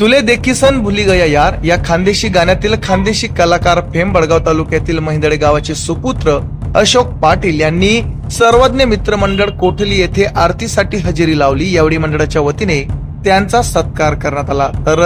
तुले देखी सन भुली गया यार. या खानदेशी गाण्यातील खानदेशी कलाकार फेम बडगाव तालुक्यातील महिंदळे गावाचे सुपुत्र अशोक पाटील यांनी सर्वज्ञ मित्रमंडळ कोठली येथे आरतीसाठी हजेरी लावली? यावेळी मंडळाच्या वतीने त्यांचा सत्कार करण्यात आला. तर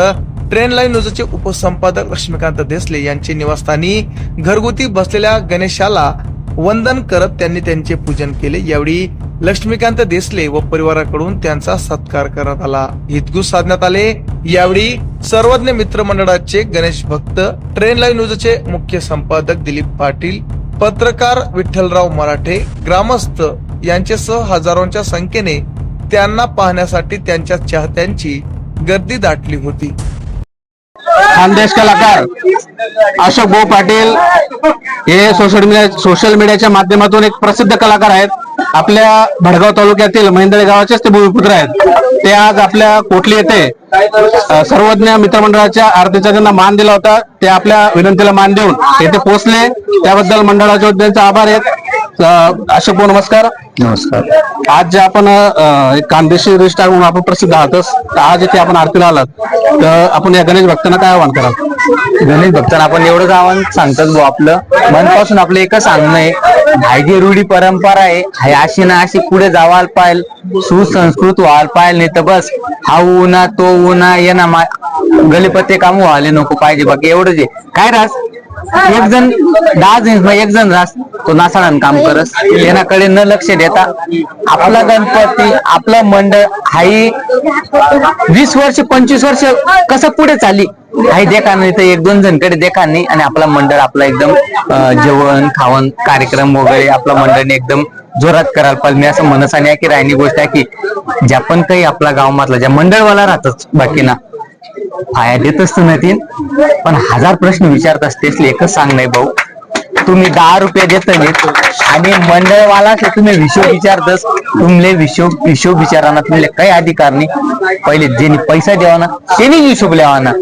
ट्रेन लाईन न्यूजचे उपसंपादक लक्ष्मीकांत देसले यांचे निवासस्थानी घरगुती बसलेल्या गणेशाला वंदन करत त्यांनी त्यांचे पूजन केले. यावेळी लक्ष्मीकांत देसले व परिवाराकडून त्यांचा सत्कार करण्यात आला. हितगुज साधण्यात आले. यावेळी सर्वज्ञ मित्र मंडळाचे गणेश भक्त ट्रेन लाईव्ह न्यूजचे मुख्य संपादक दिलीप पाटील पत्रकार विठ्ठलराव मराठे ग्रामस्थ यांच्यासह हजारोंच्या संख्येने त्यांना पाहण्यासाठी त्यांच्या चाहत्यांची गर्दी दाटली होती. खानदेश कलाकार अशोक भाऊ पाटील हे सोशल मीडिया सोशल मीडियाच्या माध्यमातून एक प्रसिद्ध कलाकार आहेत. आपल्या भडगाव तालुक्यातील महेंदळे गावाचेच ते भूमिपुत्र आहेत. ते आज आपल्या कोटली येथे सर्वज्ञ मित्रमंडळाच्या आरतीचा त्यांना मान दिला होता. ते आपल्या विनंतीला मान देऊन येथे पोहोचले. त्याबद्दल मंडळाच्या त्यांचे आभार आहेत. अशोक भाऊ नमस्कार. नमस्कार. आज जे आपण अ, एक कांदेशी रजिस्टार म्हणून आपण प्रसिद्ध आहातच तर आज इथे आपण आरतीला आलात. तर आपण या गणेश भक्तांना काय आवाहन कराल? गणेश भक्तांना आपण एवढंच आव्हान सांगतात भाऊ आपलं. मनपासून आपलं एकच सांगणं आहे. हाय जी रूढी परंपरा आहे. हाय अशी ना अशी पुढे जावाल पाहिल सुसंस्कृत व्हाल पाहिल नाही तर बस हा उना तो उना ये ना मा गलीपत्ते काम व्हायला नको पाहिजे बाकी एवढंच आहे. काय रास एक जण दहा जण एक जण रास तो नासाळान काम करस. येण्याकडे न लक्ष देता आपला गणपती आपलं मंडळ हाई वीस वर्ष पंचवीस वर्ष कसं पुढे चाली काही देखा नाही तर एक दोन जणकडे देखा नाही आणि आपला मंडळ आपला एकदम जेवण खावण कार्यक्रम वगैरे आपला मंडळने एकदम जोरात करायला पाहिजे. मी असं मनसाने आहे की राहिनी गोष्ट आहे की ज्या पण काही आपला गावामधला ज्या मंडळवाला राहतच बाकी ना फाया देत असतो ना ती पण हजार प्रश्न विचारत असतेस एकच सांग नाही भाऊ. तुम्ही दहा रुपये देत आणि मंडळवाला तुम्ही हिशोब विचारतस. तुमले हिशोब हिशोब विचाराना तुमले काही अधिकार नाही. पहिले ज्यांनी पैसा द्यावा ना त्यांनी हिशोब लिहावा ना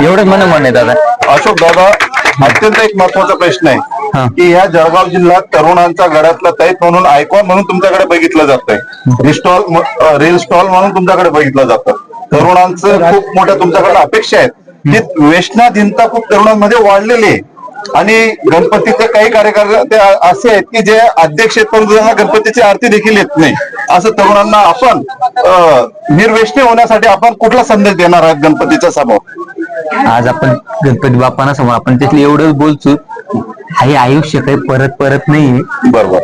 एवढंच म्हणणं म्हणणं आहे दादा. अशोक दादा अत्यंत एक महत्त्वाचा प्रश्न. आहे की ह्या जळगाव जिल्ह्यात तरुणांचा गळ्यातला तैत म्हणून आयकॉन म्हणून तुमच्याकडे बघितलं जातंय. रिस्टॉल रील स्टॉल म्हणून तुमच्याकडे बघितलं जातं. तरुणांचं खूप मोठ्या तुमच्याकडे अपेक्षा आहेत. की वेशनाधीनता खूप तरुणांमध्ये वाढलेली आहे. आणि गणपतीचे काही कार्यकर्ते असे आहेत की जे अध्यक्ष आहेत गणपतीची आरती देखील येत नाही. असं तरुणांना आपण निर्वेशनी होण्यासाठी आपण कुठला संदेश देणार आहात गणपतीच्या समोर? आज आपण गणपती बाप्पांना समोर आपण तिथले एवढंच बोलतो हाही आयुष्य काही परत परत नाहीये. बरोबर.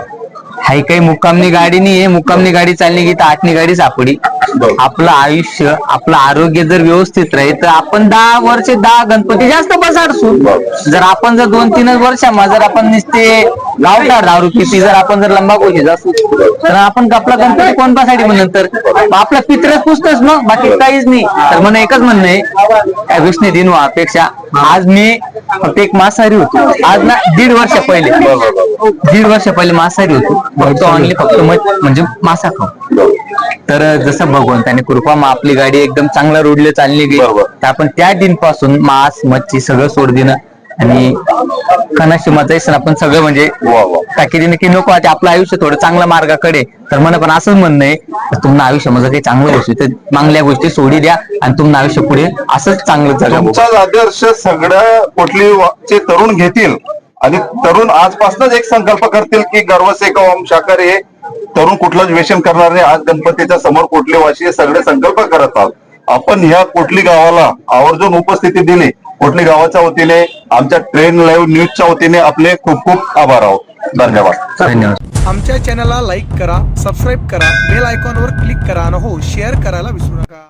हाय काही मुक्कामनी गाडी नाहीये. मुक्कामनी गाडी चालली की तर आठनी गाडी सापडी. आपलं आयुष्य आपलं आरोग्य जर व्यवस्थित राहील तर आपण दहा वर्ष दहा गणपती जास्त बसाडसू जर आपण जर दोन तीनच वर्षांमा जर आपण नुसते गावठार दारू पिती जर आपण जर लंबा गोष्टी असू तर आपण आपला गणपती कोण बसाडी मग नंतर आपला पित्र पुसतच मग बाकी काहीच नाही. तर मला एकच म्हणणं आहे विष्णू दिन अपेक्षा. आज मी फक्त एक मांसाहारी होतो. आज ना दीड वर्ष पहिले. दीड वर्ष पहिले मांसाहारी होतो. फक्त ऑनली फक्त म्हणजे मासा खाऊ. तर जसं भगवंताने कृपा मग आपली गाडी एकदम चांगला रोडले चालली गेली बरोबर. तर आपण त्या दिनपासून मांस मच्छी सगळं सोड देणं आणि कनाशिमाचं सण आपण सगळं म्हणजे वा वा ताकिदीने की नको आता आपलं आयुष्य थोडं चांगल्या मार्गाकडे तर मला पण असंच म्हणणं आहे तर तुमचं आयुष्यामध्ये काही चांगलं गोष्टी तर चांगल्या गोष्टी सोडी द्या आणि तुमचं आयुष्य पुढे असंच चांगलं जगा भाऊ. तुमचाच आदर्श सगळ्या कुठली तरुण घेतील आणि तरुण आजपासूनच एक संकल्प करतील की गर्वसे ओम शाकाहारी हे तरुण कुठलंच व्यसन करणार नाही. आज गणपतीच्या समोर कुठले वाशी हे सगळे संकल्प करत आहोत. आपण ह्या कुठली गावाला आवर्जून उपस्थिती दिली. कुठली गावाच्या वतीने आमच्या ट्रेन लाईव्ह न्यूजच्या वतीने आपले खूप खूप आभार आहोत. धन्यवाद. धन्यवाद. आमच्या चॅनलला लाईक करा सबस्क्राईब करा बेल आयकॉनवर क्लिक करा आणि हो शेअर करायला विसरू नका.